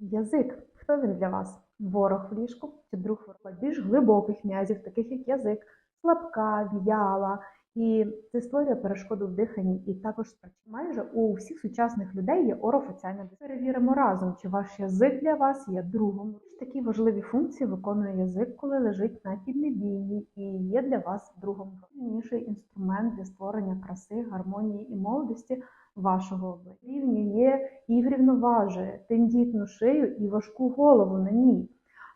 Язик. Хто він для вас? Ворог в ліжку чи друг ворога? Більш глибоких м'язів, таких як язик, слабка, в'яла. І це створює перешкоду в диханні, і також майже у всіх сучасних людей є орофеціальна дисфункція. Перевіримо разом, чи ваш язик для вас є другом. Такі важливі функції виконує язик, коли лежить на піднебінні і є для вас другом. Найцінніший інструмент для створення краси, гармонії і молодості вашого обличчя. Рівнює і врівноважує тендітну шию і важку голову на ній.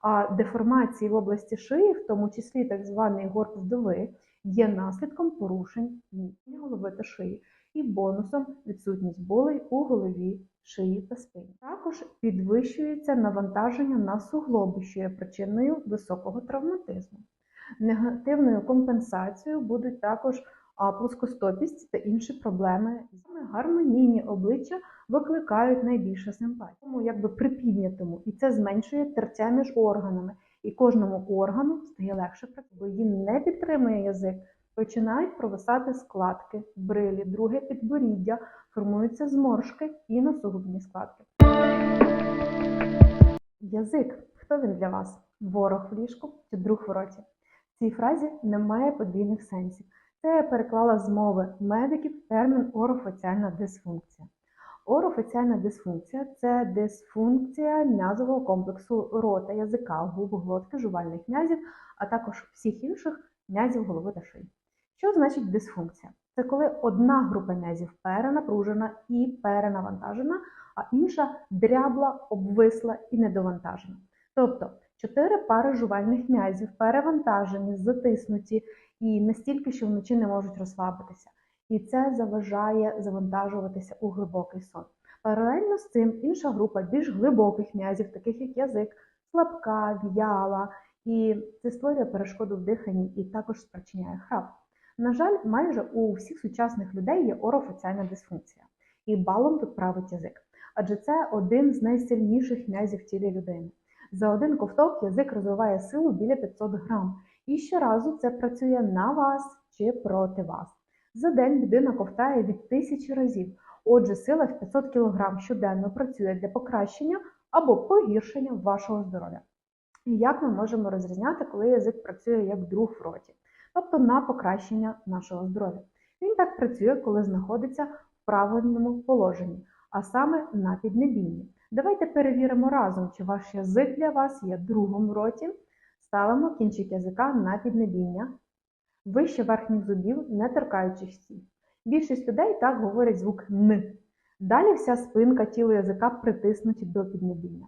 А деформації в області шиї, в тому числі так званий горб вдови, є наслідком порушень голови та шиї і бонусом відсутність болей у голові, шиї та спині. Також підвищується навантаження на суглоби, що є причиною високого травматизму. Негативною компенсацією будуть також плоскостопість та інші проблеми. Саме гармонійні обличчя викликають найбільше симпатії, тому якби припіднятому, і це зменшує тертя між органами. І кожному органу стає легше бо її не підтримує язик. Починають провисати складки, брилі, друге підборіддя, формуються зморшки і носогубні складки. Язик. Хто він для вас? Ворог в ліжку чи друг в роті? В цій фразі немає подвійних сенсів. Це я переклала з мови медиків термін орофеціальна дисфункція. Орофеціальна дисфункція це дисфункція м'язового комплексу рота, язика, губ, глотки, жувальних м'язів, а також всіх інших м'язів голови та шиї. Що значить дисфункція? Це коли одна група м'язів перенапружена і перенавантажена, а інша дрябла, обвисла і недовантажена. Тобто чотири пари жувальних м'язів перевантажені, затиснуті і настільки, що вночі не можуть розслабитися. І це заважає завантажуватися у глибокий сон. Паралельно з цим інша група більш глибоких м'язів, таких як язик, слабка, в'яла, і це створює перешкоду в диханні і також спричиняє храп. На жаль, майже у всіх сучасних людей є орофеціальна дисфункція, і балом тут править язик, адже це один з найсильніших м'язів в тілі людини. За один ковток язик розвиває силу біля 500 грам, і щоразу це працює на вас чи проти вас. За день людина ковтає від тисячі разів. Отже, сила в 500 кг щоденно працює для покращення або погіршення вашого здоров'я. І як ми можемо розрізняти, коли язик працює як друг в роті, тобто на покращення нашого здоров'я? Він так працює, коли знаходиться в правильному положенні, а саме на піднебінні. Давайте перевіримо разом, чи ваш язик для вас є другом в роті. Ставимо кінчик язика на піднебіння вище верхніх зубів, не торкаючись стін. Більшість людей так говорять звук Н. Далі вся спинка тіла язика притиснуті до піднебіння.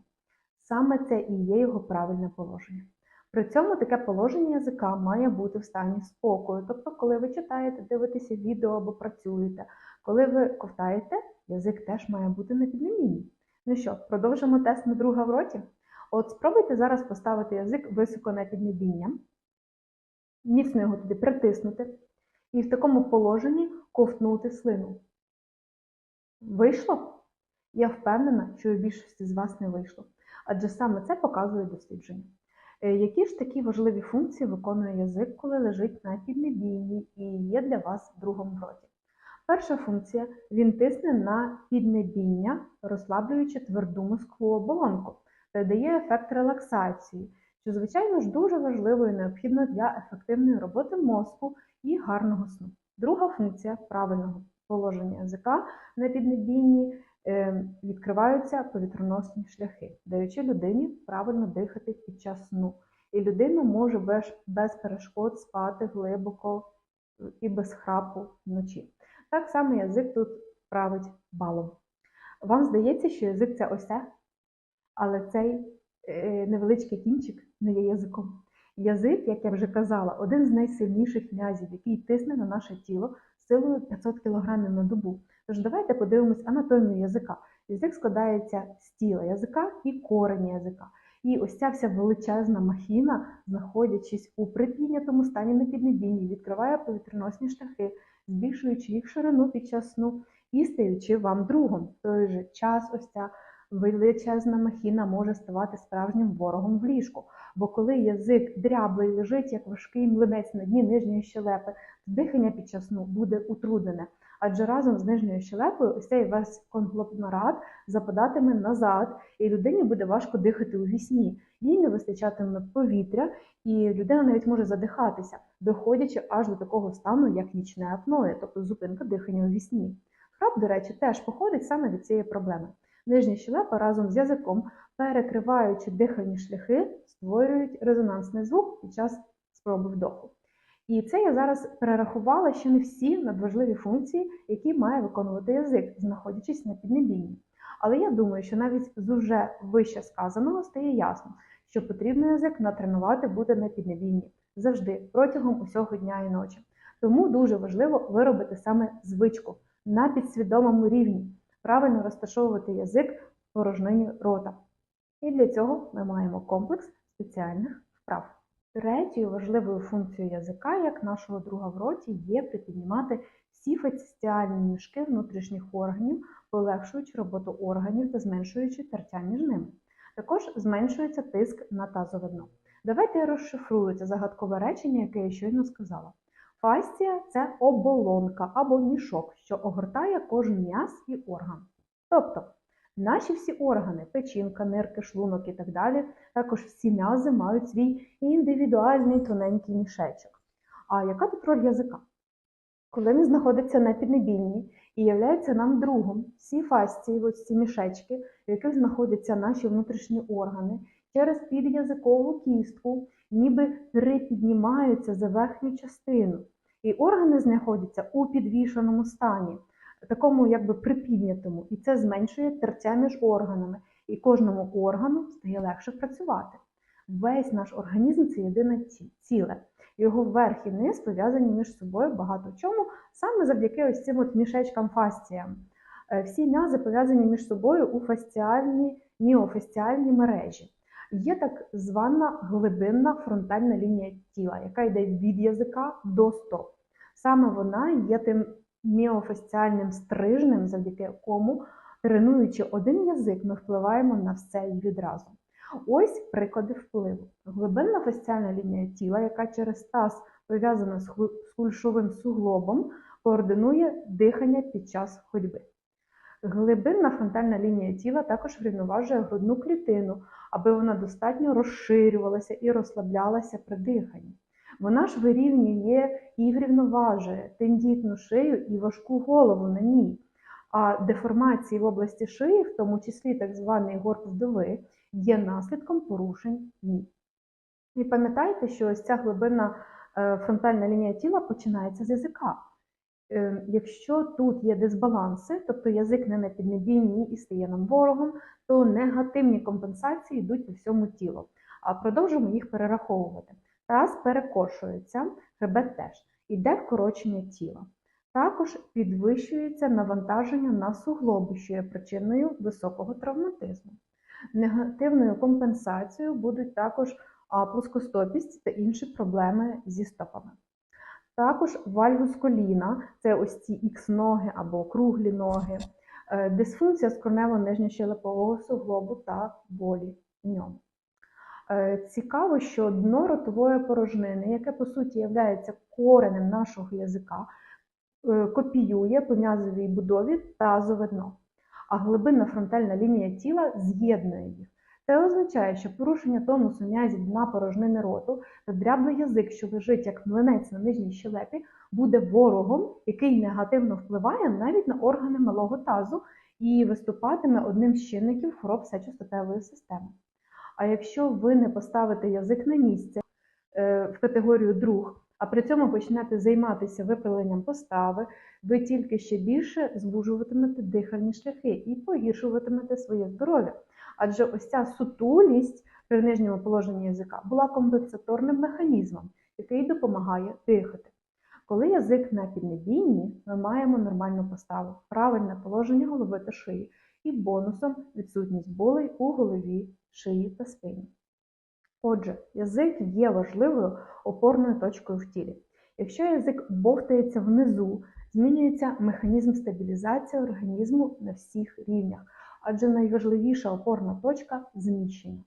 Саме це і є його правильне положення. При цьому таке положення язика має бути в стані спокою. Тобто, коли ви читаєте, дивитеся відео або працюєте, коли ви ковтаєте, язик теж має бути на піднебінні. Ну що, продовжимо тест на друга в роті? От спробуйте зараз поставити язик високо на піднебіння міцно його туди притиснути і в такому положенні ковтнути слину. Вийшло? Я впевнена, що у більшості з вас не вийшло. Адже саме це показує дослідження. Е, Які ж такі важливі функції виконує язик, коли лежить на піднебінні і є для вас в роті? Перша функція він тисне на піднебіння, розслаблюючи тверду мозкову оболонку, дає ефект релаксації що, звичайно ж, дуже важливо і необхідно для ефективної роботи мозку і гарного сну. Друга функція правильного положення язика на піднебінні е, відкриваються повітроносні шляхи, даючи людині правильно дихати під час сну. І людина може без, без перешкод спати глибоко і без храпу вночі. Так само язик тут править балом. Вам здається, що язик це ось це, але цей е, невеличкий кінчик не є язиком. Язик, як я вже казала, один з найсильніших м'язів, який тисне на наше тіло силою 500 кг на добу. Тож давайте подивимось анатомію язика. Язик складається з тіла язика і корення язика. І ось ця вся величезна махіна, знаходячись у припіднятому стані на піднебінні, відкриває повітряносні шляхи, збільшуючи їх ширину під час сну і стаючи вам другом. В той же час ось ця величезна махіна може ставати справжнім ворогом в ліжку. Бо коли язик дряблий лежить, як важкий млинець на дні нижньої щелепи, то дихання під час сну буде утруднене. адже разом з нижньою щелепою ось цей весь конгломерат западатиме назад, і людині буде важко дихати у вісні. Їй не вистачатиме повітря, і людина навіть може задихатися, доходячи аж до такого стану, як нічне апноє, тобто зупинка дихання у вісні. Храп, до речі, теж походить саме від цієї проблеми. Нижня щелепа разом з язиком, перекриваючи дихальні шляхи, створюють резонансний звук під час спроби вдоху. І це я зараз перерахувала ще не всі надважливі функції, які має виконувати язик, знаходячись на піднебінні. Але я думаю, що навіть з уже вище сказаного стає ясно, що потрібно язик натренувати буде на піднебінні завжди, протягом усього дня і ночі. Тому дуже важливо виробити саме звичку на підсвідомому рівні, правильно розташовувати язик в порожнині рота. І для цього ми маємо комплекс спеціальних вправ. Третьою важливою функцією язика, як нашого друга в роті, є припіднімати всі фасціальні мішки внутрішніх органів, полегшуючи роботу органів та зменшуючи тертя між ними. Також зменшується тиск на тазове дно. Давайте я розшифрую це загадкове речення, яке я щойно сказала. Фасція це оболонка або мішок, що огортає кожен м'яз і орган. Тобто, наші всі органи, печінка, нирки, шлунок і так далі, також всі м'язи мають свій індивідуальний тоненький мішечок. А яка тут роль язика? Коли він знаходиться на піднебінні і являється нам другом, всі фасції, ось ці мішечки, в яких знаходяться наші внутрішні органи, через під'язикову кістку, ніби припіднімаються за верхню частину. І органи знаходяться у підвішеному стані, такому якби припіднятому, і це зменшує тертя між органами, і кожному органу стає легше працювати. Весь наш організм це єдине ціле. Його верх і низ пов'язані між собою багато чому, саме завдяки ось цим от мішечкам фасціям. Е, Всі м'язи пов'язані між собою у фасціальні, міофасціальні мережі. Є так звана глибинна фронтальна лінія тіла, яка йде від язика до стоп. Саме вона є тим міофасціальним стрижнем, завдяки якому, тренуючи один язик, ми впливаємо на все відразу. Ось приклади впливу. Глибинна фасціальна лінія тіла, яка через таз пов'язана з ху- з кульшовим суглобом, координує дихання під час ходьби. Глибинна фронтальна лінія тіла також врівноважує грудну клітину, аби вона достатньо розширювалася і розслаблялася при диханні. Вона ж вирівнює і врівноважує тендітну шию і важку голову на ній. А деформації в області шиї, в тому числі так званий горб вдови, є наслідком порушень ні. І пам'ятайте, що ось ця глибинна е, фронтальна лінія тіла починається з язика. Е, Якщо тут є дисбаланси, тобто язик не на піднебінні і стає нам ворогом, то негативні компенсації йдуть по всьому тілу. А продовжимо їх перераховувати. Таз перекошується, хребет теж, іде вкорочення тіла. Також підвищується навантаження на суглоби, що є причиною високого травматизму. Негативною компенсацією будуть також плоскостопість та інші проблеми зі стопами. Також вальгус коліна це ось ці ікс-ноги або круглі ноги, е, дисфункція скронево-нижньощелепового суглобу та болі в ньому. Е, Цікаво, що дно ротової порожнини, яке по суті є коренем нашого язика, е, копіює по м'язовій будові тазове дно, а глибинна фронтальна лінія тіла з'єднує їх. Це означає, що порушення тонусу м'язів дна порожнини роту та дряблий язик, що лежить як млинець на нижній щелепі, буде ворогом, який негативно впливає навіть на органи малого тазу і виступатиме одним з чинників хвороб сечостатевої системи. А якщо ви не поставите язик на місце е, в категорію друг, а при цьому почнете займатися виправленням постави, ви тільки ще більше звужуватимете дихальні шляхи і погіршуватимете своє здоров'я. Адже ось ця сутулість при нижньому положенні язика була компенсаторним механізмом, який допомагає дихати. Коли язик на піднебінні, ми маємо нормальну поставу, правильне положення голови та шиї і бонусом відсутність болей у голові, шиї та спині. Отже, язик є важливою опорною точкою в тілі. Якщо язик бовтається внизу, змінюється механізм стабілізації організму на всіх рівнях, адже найважливіша опорна точка зміщення.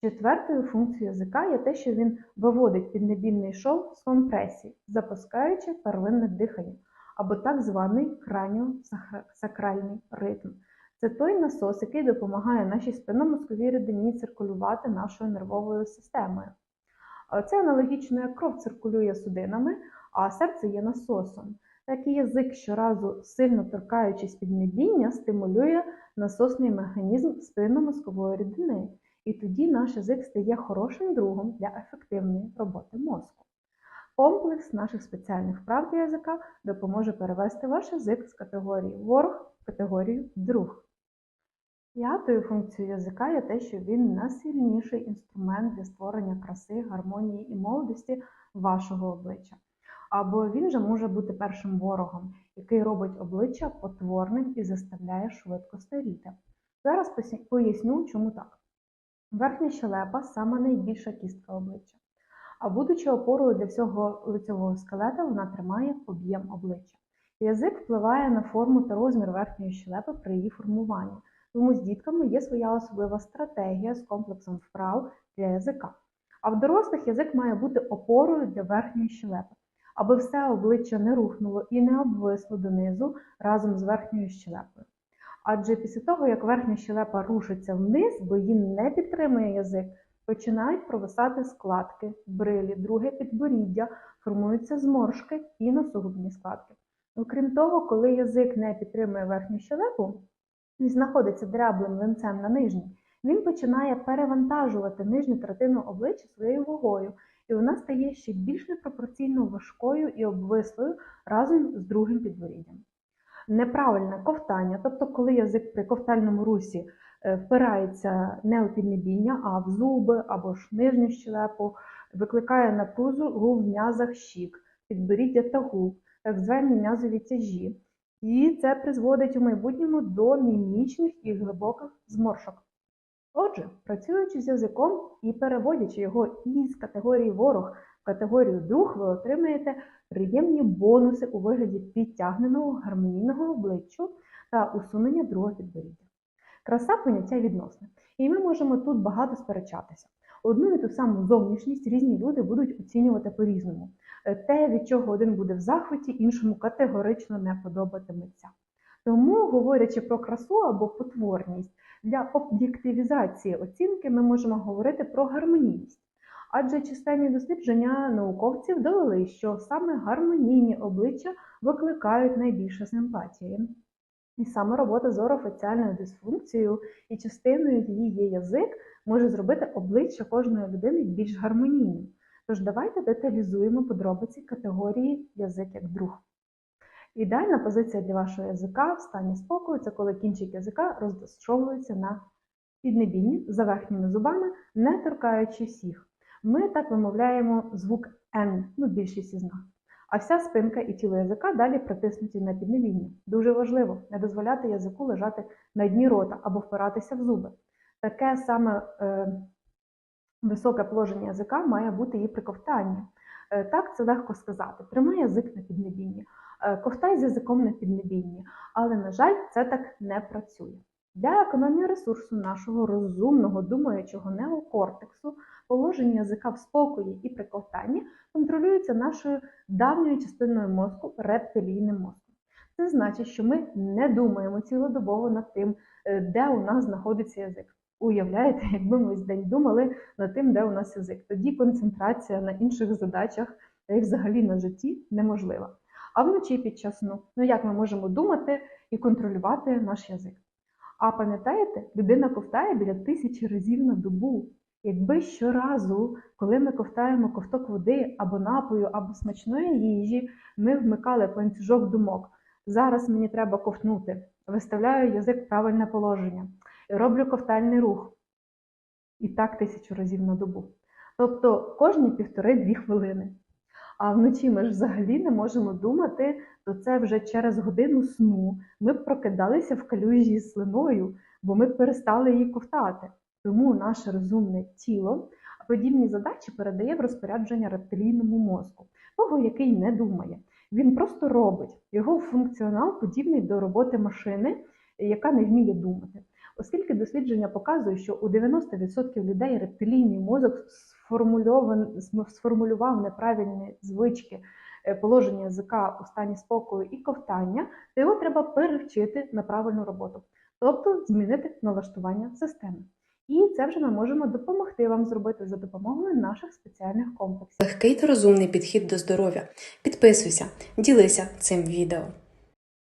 Четвертою функцією язика є те, що він виводить піднебільний шов з компресії, запускаючи первинне дихання. або так званий краніосакральний ритм. Це той насос, який допомагає нашій спинномозковій рідині циркулювати нашою нервовою системою. Це аналогічно, як кров циркулює судинами, а серце є насосом. Так і язик щоразу, сильно торкаючись піднебіння, стимулює насосний механізм спинномозкової рідини. І тоді наш язик стає хорошим другом для ефективної роботи мозку. Комплекс наших спеціальних вправ для язика допоможе перевести ваш язик з категорії ворог в категорію друг. П'ятою функцією язика є те, що він найсильніший інструмент для створення краси, гармонії і молодості вашого обличчя. Або він же може бути першим ворогом, який робить обличчя потворним і заставляє швидко старіти. Зараз поясню, чому так. Верхня щелепа саме найбільша кістка обличчя. А будучи опорою для всього лицевого скелета, вона тримає об'єм обличчя. Язик впливає на форму та розмір верхньої щелепи при її формуванні. Тому з дітками є своя особлива стратегія з комплексом вправ для язика. А в дорослих язик має бути опорою для верхньої щелепи, аби все обличчя не рухнуло і не обвисло донизу разом з верхньою щелепою. Адже після того, як верхня щелепа рушиться вниз, бо її не підтримує язик, починають провисати складки, брилі, друге підборіддя, формуються зморшки і носогубні складки. Окрім того, коли язик не підтримує верхню щелепу і знаходиться дряблим венцем на нижній, він починає перевантажувати нижню третину обличчя своєю вагою, і вона стає ще більш непропорційно важкою і обвислою разом з другим підборіддям. Неправильне ковтання, тобто коли язик при ковтальному русі е, впирається не у піднебіння, а в зуби або ж нижню щелепу, викликає напрузу в м'язах щік, підборіддя та губ, так звані м'язові тяжі. І це призводить у майбутньому до мімічних і глибоких зморшок. Отже, працюючи з язиком і переводячи його із категорії ворог в категорію друг, ви отримаєте приємні бонуси у вигляді підтягненого гармонійного обличчя та усунення другого підборіддя. Краса поняття відносне. І ми можемо тут багато сперечатися. Одну і ту саму зовнішність різні люди будуть оцінювати по-різному. Те, від чого один буде в захваті, іншому категорично не подобатиметься. Тому, говорячи про красу або потворність, для об'єктивізації оцінки ми можемо говорити про гармонійність. Адже численні дослідження науковців довели, що саме гармонійні обличчя викликають найбільше симпатії. І саме робота з орофеціальною дисфункцією і частиною її є язик може зробити обличчя кожної людини більш гармонійним. Тож давайте деталізуємо подробиці категорії язик як друг. Ідеальна позиція для вашого язика в стані спокою це коли кінчик язика розташовується на піднебінні за верхніми зубами, не торкаючись їх. Ми так вимовляємо звук N, ну більшість із нас. А вся спинка і тіло язика далі притиснуті на піднебінні. Дуже важливо не дозволяти язику лежати на дні рота або впиратися в зуби. Таке саме е, високе положення язика має бути і при ковтанні. Е, так, це легко сказати. Тримай язик на піднебінні, е, ковтай з язиком на піднебінні. Але, на жаль, це так не працює. Для економії ресурсу нашого розумного, думаючого неокортексу положення язика в спокої і при ковтанні контролюється нашою давньою частиною мозку рептилійним мозком. Це значить, що ми не думаємо цілодобово над тим, е, де у нас знаходиться язик. Уявляєте, якби ми весь день думали над тим, де у нас язик. Тоді концентрація на інших задачах та й взагалі на житті неможлива. А вночі під час сну, ну як ми можемо думати і контролювати наш язик? А пам'ятаєте, людина ковтає біля тисячі разів на добу. Якби щоразу, коли ми ковтаємо ковток води або напою, або смачної їжі, ми вмикали ланцюжок думок. Зараз мені треба ковтнути. Виставляю язик в правильне положення. Роблю ковтальний рух. І так тисячу разів на добу. Тобто кожні півтори-дві хвилини. А вночі ми ж взагалі не можемо думати, то це вже через годину сну ми прокидалися в калюжі з слиною, бо ми перестали її ковтати. Тому наше розумне тіло подібні задачі передає в розпорядження рептилійному мозку, того, який не думає. Він просто робить. Його функціонал подібний до роботи машини, яка не вміє думати. Оскільки дослідження показують, що у 90% людей рептилійний мозок сформулював неправильні звички е, положення язика у стані спокою і ковтання, то його треба перевчити на правильну роботу, тобто змінити налаштування системи. І це вже ми можемо допомогти вам зробити за допомогою наших спеціальних комплексів. Легкий та розумний підхід до здоров'я. Підписуйся, ділися цим відео.